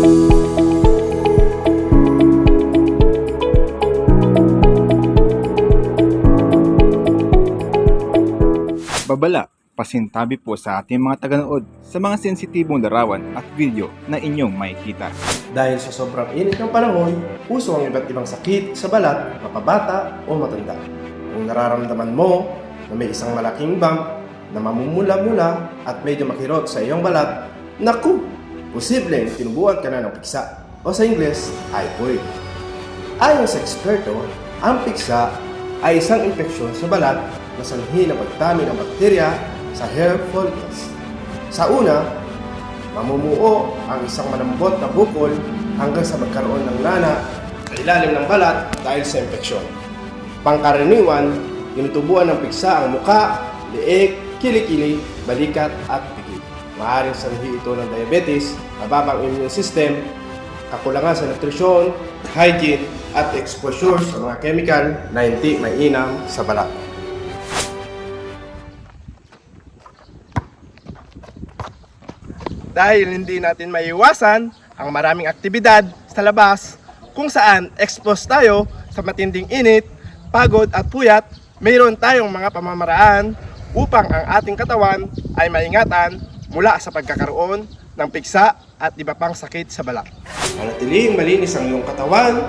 Babala, pasintabi po sa ating mga taganood sa mga sensitibong larawan at video na inyong makikita. Dahil sa sobrang init ng panahon, puso ang iba't ibang sakit sa balat, mapabata o matanda. Kung nararamdaman mo na may isang malaking bump na mamumula-mula at medyo makirot sa iyong balat, naku! Posibleng tinubuan ka na ng piksa o sa Ingles, typhoid. Ayon sa eksperto, ang piksa ay isang infeksyon sa balat na sanhi ng pagdami ng bakterya sa hair follicles. Sa una, mamumuo ang isang malambot na bukol hanggang sa magkaroon ng lana sa ilalim ng balat dahil sa infeksyon. Pangkaraniwan, tinutubuan ng piksa ang muka, liig, kilikili, balikat at. Maaaring sanhi ito ng diabetes, mababang immune system, kakulangan sa nutrisyon, hygiene, at exposure sa mga chemical na hindi mainam sa balat. Dahil hindi natin maiwasan ang maraming aktibidad sa labas kung saan exposed tayo sa matinding init, pagod at puyat, mayroon tayong mga pamamaraan upang ang ating katawan ay maingatan mula sa pagkakaroon ng piksa at iba pang sakit sa balat. Manatiling malinis ang iyong katawan,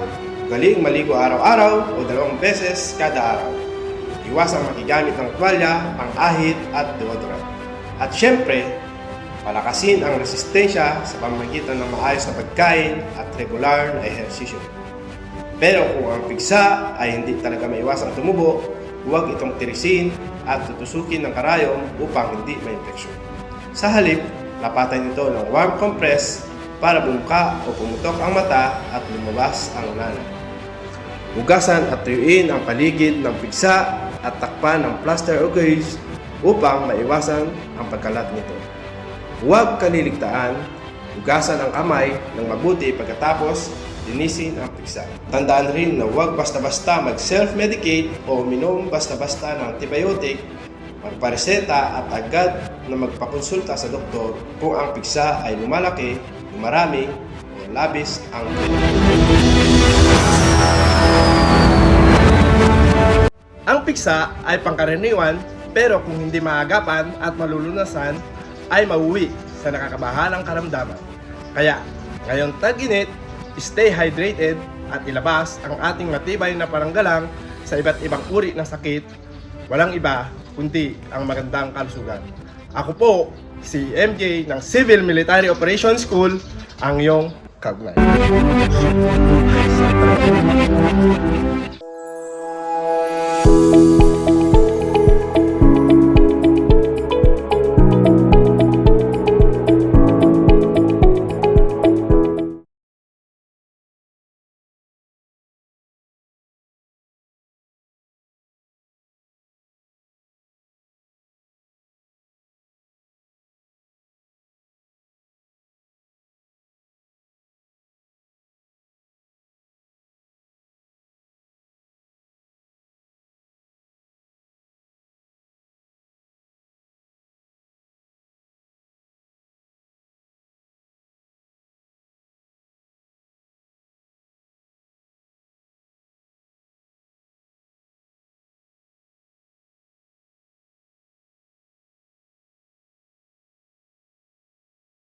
galing maligo araw-araw o dalawang beses kada araw. Iwasang makigamit ng tuwalya, pang-ahit at deodorant. At syempre, palakasin ang resistensya sa pamamagitan ng maayos na pagkain at regular na ehersisyo. Pero kung ang pigsa ay hindi talaga maiwasang tumubo, huwag itong tirisin at tutusukin ng karayom upang hindi ma-infeksyon. Sa halip, lapatan ito ng warm compress para bumuka o pumutok ang mata at lumabas ang lana. Hugasan at tuyuin ang paligid ng pigsa at takpan ng plaster o gauze upang maiwasan ang pagkalat nito. Huwag kaliligtaan, hugasan ang kamay ng mabuti pagkatapos linisin ang pigsa. Tandaan rin na huwag basta-basta mag-self-medicate o minom basta-basta ng antibiotic, magpareseta at agad na magpakonsulta sa doktor kung ang pigsa ay lumalaki, lumarami, o labis ang Ang piksa ay pangkaraniwan pero kung hindi maagapan at malulunasan ay mauwi sa nakakabahalang karamdaman. Kaya ngayong tag-init, stay hydrated at ilabas ang ating matibay na paranggalang sa iba't ibang uri ng sakit. Walang iba kundi ang magandang kalusugan. Ako po, si MJ ng Civil Military Operations School, ang iyong kaugnay.